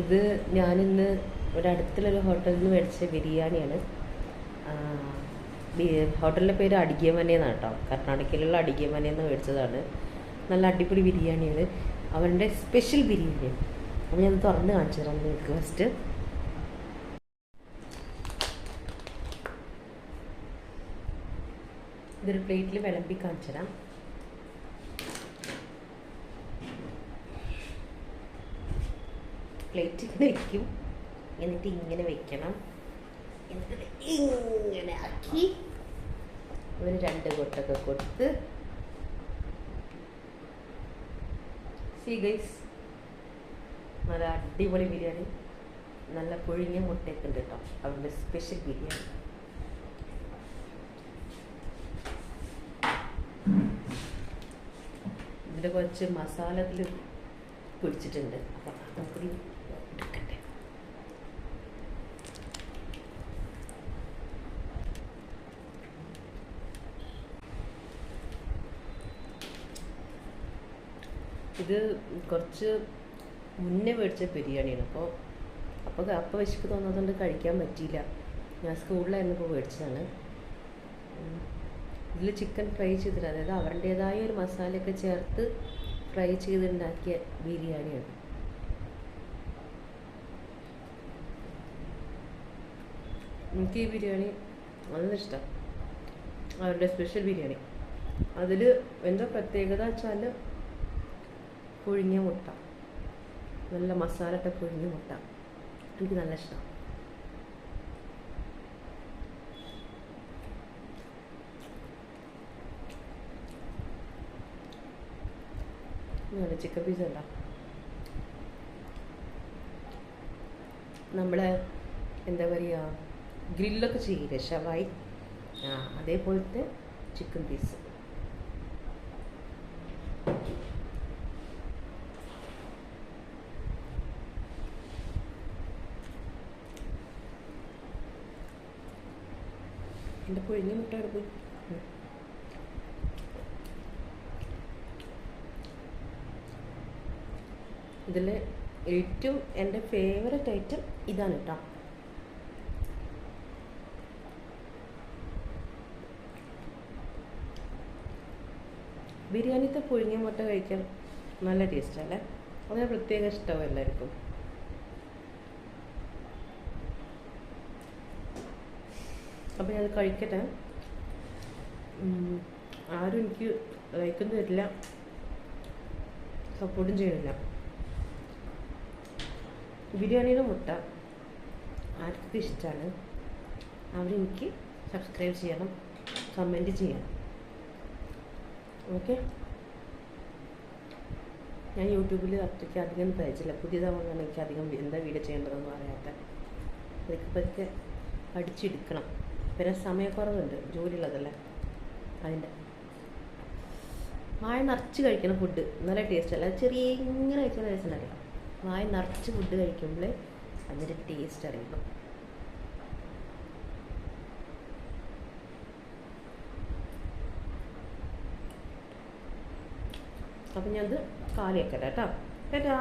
ഇത് ഞാനിന്ന് ഒരു അടുത്തുള്ളൊരു ഹോട്ടലിൽ നിന്ന് മേടിച്ച ബിരിയാണിയാണ്. ഹോട്ടലിന്റെ പേര് അടികമനെ എന്നാണ് കേട്ടോ കർണാടകയിലുള്ള അടികമനെ എന്ന് മേടിച്ചതാണ്. നല്ല അടിപൊളി ബിരിയാണിയാണ്. അവരുടെ സ്പെഷ്യൽ ബിരിയാണിയാണ് അപ്പം ഞാൻ തുറന്ന് കാണിച്ചു തരാം നിങ്ങൾക്ക് ഫസ്റ്റ് ഇതൊരു പ്ലേറ്റിൽ വിളമ്പി കാണിച്ചു തരാം. പ്ലേറ്റ് ഇങ്ങനെ വെക്കും. എന്നിട്ട് ഇങ്ങനെ വെക്കണം. എന്നിട്ട് ഇങ്ങനെ ആക്കി. ഒരു രണ്ട് കൊട്ടൊക്കെ കൊടുത്ത്. സി ഗൈസ് നല്ല അടിപൊളി ബിരിയാണി. നല്ല പുഴുങ്ങിയ മുട്ടയൊക്കെ ഉണ്ട് കേട്ടോ. അവരുടെ സ്പെഷ്യൽ ബിരിയാണി. ഇതിന്റെ കുറച്ച് മസാല ഇതിൽ പിടിച്ചിട്ടുണ്ട്. അപ്പം അതും എടുക്കട്ടെ ഇത് കുറച്ച് മുന്നേ മേടിച്ച ബിരിയാണിയാണ്. അപ്പോൾ അപ്പോൾ അപ്പോൾ വിശക്ക് തോന്നാത്തതുകൊണ്ട് കഴിക്കാൻ പറ്റിയില്ല. ഞാൻ സ്കൂളിലായിരുന്നു ഇപ്പോൾ മേടിച്ചതാണ്. ഇതിൽ ചിക്കൻ ഫ്രൈ ചെയ്തിട്ട് അതായത് അവരുടേതായ ഒരു മസാലയൊക്കെ ചേർത്ത് ഫ്രൈ ചെയ്തുണ്ടാക്കിയ ബിരിയാണിയാണ്. എനിക്ക് ഈ ബിരിയാണി നല്ല ഇഷ്ടം. അവരുടെ സ്പെഷ്യൽ ബിരിയാണി. അതിൽ എന്താ പ്രത്യേകത വെച്ചാൽ പുഴുങ്ങിയ മുട്ട. നല്ല മസാല ഇട്ട പുഴുങ്ങിയ മുട്ട. എനിക്ക് നല്ല ഇഷ്ടം. ചിക്കൻ പീസ് ഉണ്ടോ നമ്മളെ എന്താ പറയുക ഗ്രില്ലൊക്കെ ചെയ്യില്ലേ ഷവായി ആ അതേപോലത്തെ ചിക്കൻ പീസ് എന്റെ കൊഴിഞ്ഞ മുട്ട എടുക്കും ഇതിൽ ഏറ്റവും എന്റെ ഫേവററ്റ് ഐറ്റം ഇതാണ് കേട്ടോ ബിരിയാണിത്തെ പുഴുങ്ങിയ മുട്ട കഴിക്കാൻ നല്ല ടേസ്റ്റ് അല്ലേ അതിന് പ്രത്യേക ഇഷ്ടവും എല്ലാവർക്കും. അപ്പോൾ ഞാൻ കഴിക്കട്ടെ. ആരും എനിക്ക് ലൈക്കൊന്നും തരില്ല. സപ്പോർട്ടും ചെയ്യണില്ല. ബിരിയാണിയുടെ മുട്ട ആർക്കൊക്കെ ഇഷ്ടമാണ് അവരെനിക്ക് സബ്സ്ക്രൈബ് ചെയ്യണം കമന്റ് ചെയ്യണം. ഓക്കെ ഞാൻ യൂട്യൂബിൽ അത്രയ്ക്ക് അധികം തയ്ച്ചില്ല. പുതിയതാവുന്നതാണ് എനിക്ക് അധികം എന്താ വീഡിയോ ചെയ്യേണ്ടതെന്ന് അറിയാത്ത. അതൊക്കെ പതുക്കെ പഠിച്ചെടുക്കണം. പിന്നെ സമയക്കുറവുണ്ട് ജോലിയുള്ളതല്ലേ? അതിന്റെ. വായ നിറച്ച് കഴിക്കണ ഫുഡ് നല്ല ടേസ്റ്റ് അല്ല. ചെറിയ ഇങ്ങനെ കഴിക്കുന്ന ടേസ്റ്റ് അറിയാം വായ നിറച്ച് ഫുഡ് കഴിക്കുമ്പോൾ അതിന്റെ ടേസ്റ്റ് അറിയുള്ളൂ അപ്പം ഞാൻ അത് കാലിയാക്കട്ടെ കേട്ടോ. കേട്ടോ